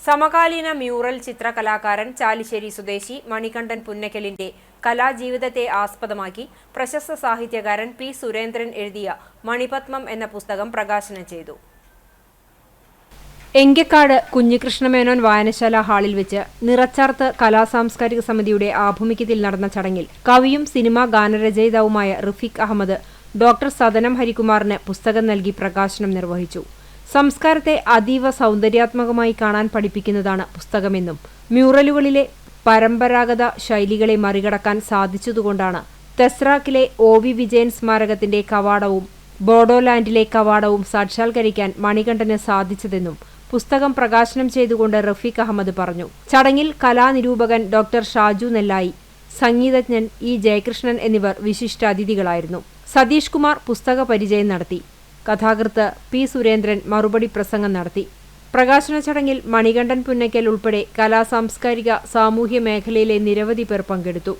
സമകാലീന മ്യൂറൽ ചിത്രകലാകാരൻ ചാലിശ്ശേരി സ്വദേശി മണികണ്ഠൻ പുന്നക്കലിന്റെ കലാജീവിതത്തെ ആസ്പദമാക്കി പ്രശസ്ത സാഹിത്യകാരൻ പി സുരേന്ദ്രൻ എഴുതിയ മണിപത്മം എന്ന പുസ്തകം പ്രകാശനം ചെയ്തു. എങ്കക്കാട് കുഞ്ഞികൃഷ്ണമേനോൻ വായനശാല ഹാളിൽ വെച്ച് നിറച്ചാർത്ത് കലാസാംസ്കാരിക സമിതിയുടെ ആഭിമുഖ്യത്തിൽ നടന്ന ചടങ്ങിൽ കവിയും സിനിമാ ഗാനരചയിതാവുമായ റഫീഖ് അഹമ്മദ് ഡോക്ടർ സദനം ഹരികുമാറിന് പുസ്തകം നൽകി പ്രകാശനം നിർവഹിച്ചു. സംസ്കാരത്തെ അതീവ സൗന്ദര്യാത്മകമായി കാണാൻ പഠിപ്പിക്കുന്നതാണ് പുസ്തകമെന്നും മ്യൂറലുകളിലെ പരമ്പരാഗത ശൈലികളെ മറികടക്കാൻ സാധിച്ചതുകൊണ്ടാണ് തെസ്രാക്കിലെ ഒ വി വിജയൻ സ്മാരകത്തിന്റെ കവാടവും ബോഡോലാൻഡിലെ കവാടവും സാക്ഷാത്കരിക്കാൻ മണികണ്ഠന് സാധിച്ചതെന്നും പുസ്തകം പ്രകാശനം ചെയ്തുകൊണ്ട് റഫീഖ് അഹമ്മദ് പറഞ്ഞു. ചടങ്ങിൽ കലാനിരൂപകൻ ഡോക്ടർ ഷാജു നെല്ലായി സംഗീതജ്ഞൻ ഇ ജയകൃഷ്ണൻ എന്നിവർ വിശിഷ്ടാതിഥികളായിരുന്നു. സതീഷ് കുമാർ പുസ്തക പരിചയം നടത്തി. കഥാകൃത്ത് പി സുരേന്ദ്രൻ മറുപടി പ്രസംഗം നടത്തി. പ്രകാശന ചടങ്ങിൽ മണികണ്ഠൻ പുന്നയ്ക്കൽ ഉൾപ്പെടെ കലാ സാംസ്കാരിക സാമൂഹ്യ മേഖലയിലെ നിരവധി പേർ പങ്കെടുത്തു.